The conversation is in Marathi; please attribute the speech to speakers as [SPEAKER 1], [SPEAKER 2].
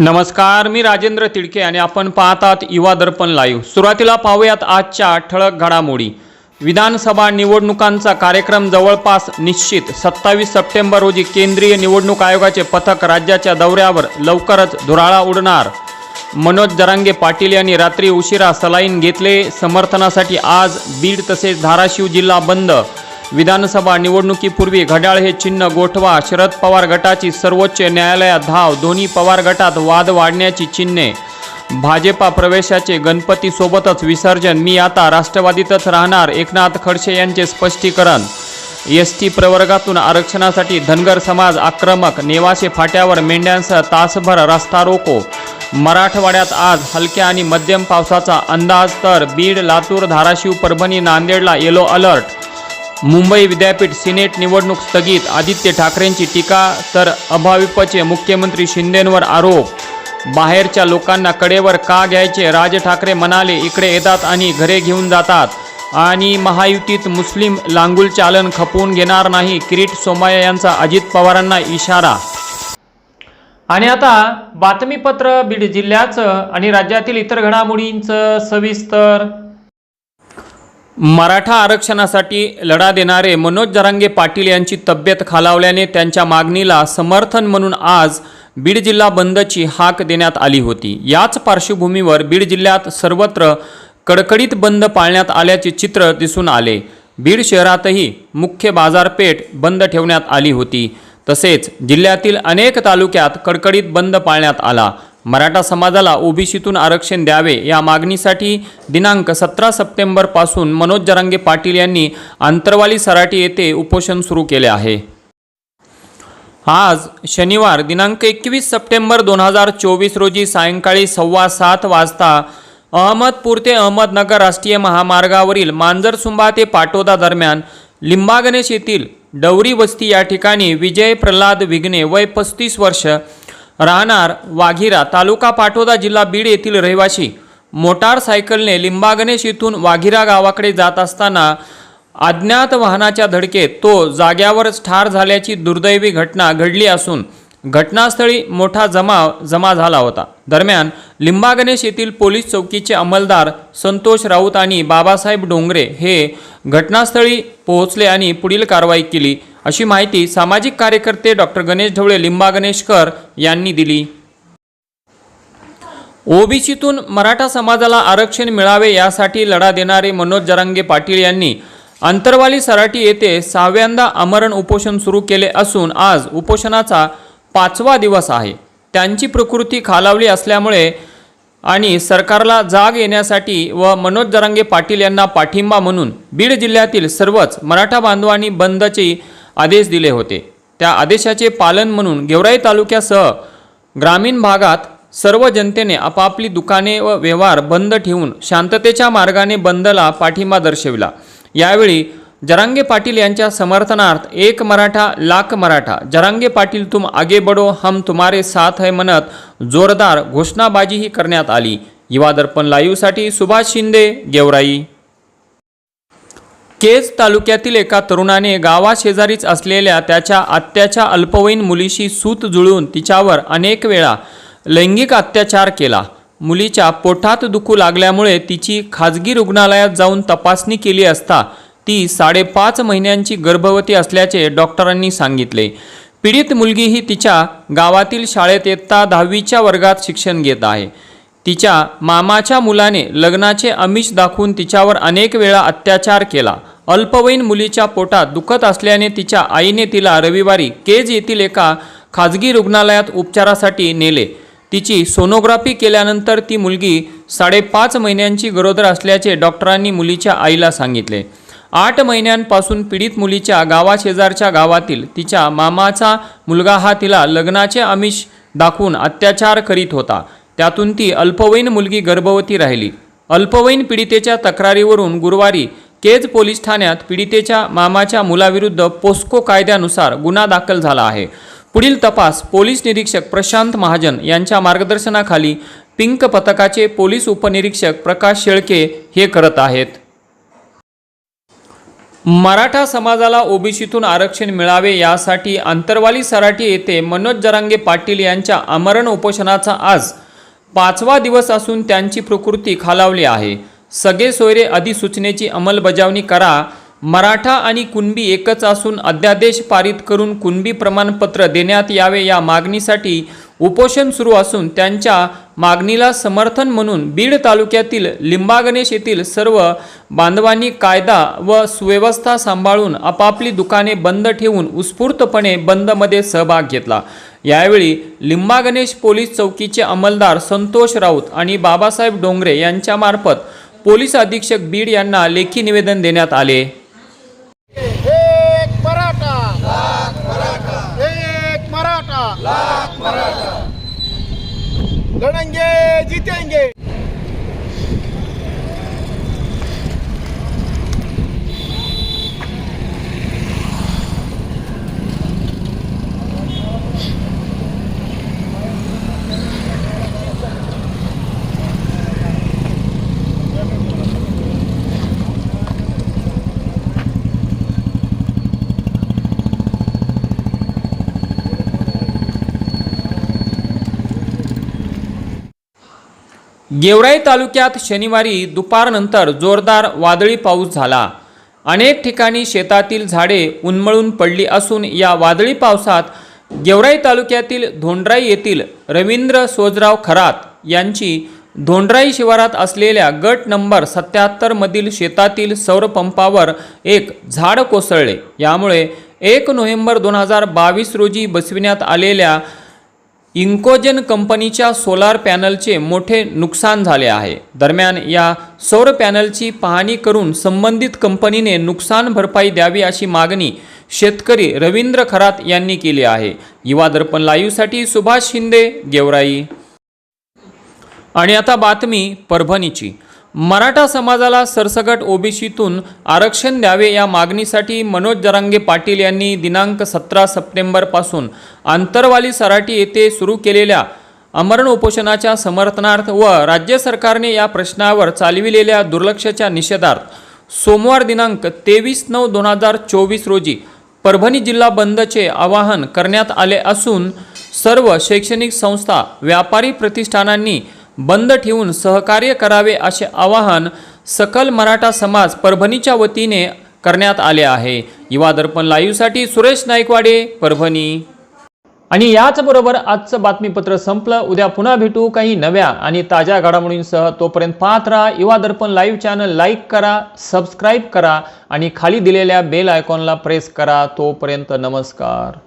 [SPEAKER 1] नमस्कार मी राजेंद्र तिडके आणि आपण पाहतात युवा दर्पण लाईव्ह सुरुवातीला पाहूयात आजच्या ठळक घडामोडी. विधानसभा निवडणुकांचा कार्यक्रम जवळपास निश्चित. सत्तावीस सप्टेंबर रोजी केंद्रीय निवडणूक आयोगाचे पथक राज्याच्या दौऱ्यावर लवकरच धुराळा उडणार. मनोज जरांगे पाटील यांनी रात्री उशिरा सलाईन घेतले. समर्थनासाठी आज बीड तसेच धाराशिव जिल्हा बंद. विधानसभा निवडणुकीपूर्वी घड्याळ हे चिन्ह गोठवा शरद पवार गटाची सर्वोच्च न्यायालयात धाव दोन्ही पवार गटात वाद वाढण्याची चिन्हे. भाजपा प्रवेशाचे गणपतीसोबतच विसर्जन. मी आता राष्ट्रवादीतच राहणार एकनाथ खडसे यांचे स्पष्टीकरण. एस टी प्रवर्गातून आरक्षणासाठी धनगर समाज आक्रमक नेवासे फाट्यावर मेंढ्यांसह तासभर रस्ता रोको. मराठवाड्यात आज हलक्या आणि मध्यम पावसाचा अंदाज तर बीड लातूर धाराशिव परभणी नांदेडला येलो अलर्ट. मुंबई विद्यापीठ सिनेट निवडणूक स्थगित. आदित्य ठाकरेंची टीका तर अभाविपचे मुख्यमंत्री शिंदेंवर आरोप. बाहेरच्या लोकांना कडेवर का घ्यायचे? राज ठाकरे म्हणाले इकडे येतात आणि घरे घेऊन जातात. आणि महायुतीत मुस्लिम लांगुल चालन खपवून घेणार नाही. किरीट सोमय्या यांचा अजित पवारांना इशारा. आणि आता बातमीपत्र बीड जिल्ह्याचं आणि राज्यातील इतर घडामोडींचं सविस्तर. मराठा आरक्षणासाठी लढा देणारे मनोज जरांगे पाटील यांची तब्येत खालावल्याने त्यांच्या मागणीला समर्थन म्हणून आज बीड जिल्हा बंदची हाक देण्यात आली होती. याच पार्श्वभूमीवर बीड जिल्ह्यात सर्वत्र कडकडीत बंद पाळण्यात आल्याचे चित्र दिसून आले. बीड शहरातही मुख्य बाजारपेठ बंद ठेवण्यात आली होती. तसेच जिल्ह्यातील अनेक तालुक्यात कडकडीत बंद पाळण्यात आला. मराठा समाजाला ओबीसीतून आरक्षण द्यावे या मागणीसाठी दिनांक सतरा सप्टेंबरपासून मनोज जरांगे पाटील यांनी आंतरवाली सराटी येथे उपोषण सुरू केले आहे. आज शनिवार दिनांक एकवीस सप्टेंबर दोन हजार चोवीस रोजी सायंकाळी सव्वा सात वाजता अहमदपूर ते अहमदनगर राष्ट्रीय महामार्गावरील मांजरसुंबा ते पाटोदा दरम्यान लिंबागणेश येथील डवरी वस्ती या ठिकाणी विजय प्रल्हाद विघ्ने वय पस्तीस वर्ष राहणार वाघिरा तालुका पाटोदा जिल्हा बीड येथील रहिवासी मोटारसायकलने लिंबागणेश येथून वाघिरा गावाकडे जात असताना अज्ञात वाहनाच्या धडकेत तो जाग्यावरच ठार झाल्याची दुर्दैवी घटना घडली असून घटनास्थळी मोठा जमाव जमा झाला होता. दरम्यान लिंबागणेश येथील पोलीस चौकीचे अंमलदार संतोष राऊत आणि बाबासाहेब डोंगरे हे घटनास्थळी पोहोचले आणि पुढील कारवाई केली. अशी माहिती सामाजिक कार्यकर्ते डॉक्टर गणेश ढवळे लिंबा गणेशकर यांनी दिली. ओबीसीतून मराठा समाजाला आरक्षण मिळावे यासाठी लढा देणारे मनोज जरांगे पाटील यांनी अंतरवाली सराटी येथे सहाव्यांदा आमरण उपोषण सुरू केले असून आज उपोषणाचा पाचवा दिवस आहे. त्यांची प्रकृती खालावली असल्यामुळे आणि सरकारला जाग येण्यासाठी व मनोज जरांगे पाटील यांना पाठिंबा म्हणून बीड जिल्ह्यातील सर्वच मराठा बांधवांनी बंदची आदेश दिले होते. त्या आदेशाचे पालन म्हणून गेवराई तालुक्यासह ग्रामीण भागात सर्व जनतेने आपापली दुकाने व व्यवहार बंद ठेवून शांततेच्या मार्गाने बंदला पाठिंबा दर्शविला. यावेळी जरांगे पाटील यांच्या समर्थनार्थ एक मराठा लाख मराठा जरांगे पाटील तुम आगे बडो हम तुम्हारे साथ है म्हणत जोरदार घोषणाबाजीही करण्यात आली. युवा दर्पण लाईव्हसाठी सुभाष शिंदे गेवराई. केज तालुक्यातील एका तरुणाने गावाशेजारीच असलेल्या त्याच्या आत्याच्या अल्पवयीन मुलीशी सूत जुळून तिच्यावर अनेक वेळा लैंगिक अत्याचार केला. मुलीच्या पोटात दुखू लागल्यामुळे तिची खाजगी रुग्णालयात जाऊन तपासणी केली असता ती साडेपाच महिन्यांची गर्भवती असल्याचे डॉक्टरांनी सांगितले. पीडित मुलगी ही तिच्या गावातील शाळेत इयत्ता दहावीच्या वर्गात शिक्षण घेत आहे. तिच्या मामाच्या मुलाने लग्नाचे अमिष दाखवून तिच्यावर अनेक वेळा अत्याचार केला. अल्पवयीन मुलीच्या पोटात दुखत असल्याने तिच्या आईने तिला रविवारी केज येथील एका खाजगी रुग्णालयात उपचारासाठी नेले. तिची सोनोग्राफी केल्यानंतर ती मुलगी साडेपाच महिन्यांची गरोदर असल्याचे डॉक्टरांनी मुलीच्या आईला सांगितले. आठ महिन्यांपासून पीडित मुलीच्या गावाशेजारच्या गावातील तिच्या मामाचा मुलगा हा तिला लग्नाचे आमिष दाखवून अत्याचार करीत होता. त्यातून ती अल्पवयीन मुलगी गर्भवती राहिली. अल्पवयीन पीडितेच्या तक्रारीवरून गुरुवारी केज पोलीस ठाण्यात पीडितेच्या मामाच्या मुलाविरुद्ध पोस्को कायद्यानुसार गुन्हा दाखल झाला आहे. पुढील तपास पोलीस निरीक्षक प्रशांत महाजन यांच्या मार्गदर्शनाखाली पिंक पथकाचे पोलीस उपनिरीक्षक प्रकाश शेळके हे करत आहेत. मराठा समाजाला ओबीसीतून आरक्षण मिळावे यासाठी आंतरवाली सराटी येथे मनोज जरांगे पाटील यांच्या आमरण उपोषणाचा आज पाचवा दिवस असून त्यांची प्रकृती खालावली आहे. सगळे सोयरे अधिसूचनेची अंमलबजावणी करा. मराठा आणि कुणबी एकच असून अध्यादेश पारित करून कुणबी प्रमाणपत्र देण्यात यावे या मागणीसाठी उपोषण सुरू असून त्यांच्या मागणीला समर्थन म्हणून बीड तालुक्यातील लिंबागणेश येथील सर्व बांधवांनी कायदा व सुव्यवस्था सांभाळून आपापली दुकाने बंद ठेवून उत्स्फूर्तपणे बंदमध्ये सहभाग घेतला. यावेळी लिंबागणेश पोलीस चौकीचे अंमलदार संतोष राऊत आणि बाबासाहेब डोंगरे यांच्यामार्फत पोलीस अधीक्षक बीड यांना लेखी निवेदन देण्यात आले.
[SPEAKER 2] एक मराठा. लाख मराठा एक मराठा. लाख मराठा लड़ेंगे जीतेंगे.
[SPEAKER 1] गेवराई तालुक्यात शनिवारी दुपारनंतर जोरदार वादळी पाऊस झाला. अनेक ठिकाणी शेतातील झाडे उन्मळून पडली असून या वादळी पावसात गेवराई तालुक्यातील धोंडराई येथील रवींद्र सोजराव खरात यांची धोंडराई शिवारात असलेल्या गट नंबर सत्याहत्तरमधील शेतातील सौरपंपावर एक झाड कोसळले. यामुळे एक नोव्हेंबर दोन हजार बावीस रोजी बसविण्यात आलेल्या इंकोजन कंपनीच्या सोलार पॅनलचे मोठे नुकसान झाले आहे. दरम्यान या सौर पॅनलची पाहणी करून संबंधित कंपनीने नुकसान भरपाई द्यावी अशी मागणी शेतकरी रवींद्र खरात यांनी केली आहे. युवा दर्पण लाईव्हसाठी सुभाष शिंदे गेवराई. आणि आता बातमी परभणीची. मराठा समाजाला सरसगट ओबीसीतून आरक्षण द्यावे या मागणीसाठी मनोज जरांगे पाटील यांनी दिनांक सतरा सप्टेंबरपासून आंतरवाली सराटी येथे सुरू केलेल्या अमरण उपोषणाच्या समर्थनार्थ व राज्य सरकारने या प्रश्नावर चालविलेल्या दुर्लक्षाच्या निषेधार्थ सोमवार दिनांक तेवीस नऊ दोन हजार चोवीस रोजी परभणी जिल्हा बंदचे आवाहन करण्यात आले असून सर्व शैक्षणिक संस्था व्यापारी प्रतिष्ठानांनी बंद ठेवून सहकार्य करावे असे आवाहन सकल मराठा समाज परभणीच्या वतीने करण्यात आले आहे. युवा दर्पण लाईव्हसाठी सुरेश नाईकवाडे परभणी. आणि याचबरोबर आजचं बातमीपत्र संपलं. उद्या पुन्हा भेटू काही नव्या आणि ताज्या घडामोडींसह. तोपर्यंत पाहत राहा. Yuva Darpan live channel like करा सबस्क्राईब करा आणि खाली दिलेल्या बेल आयकॉनला प्रेस करा. तोपर्यंत नमस्कार.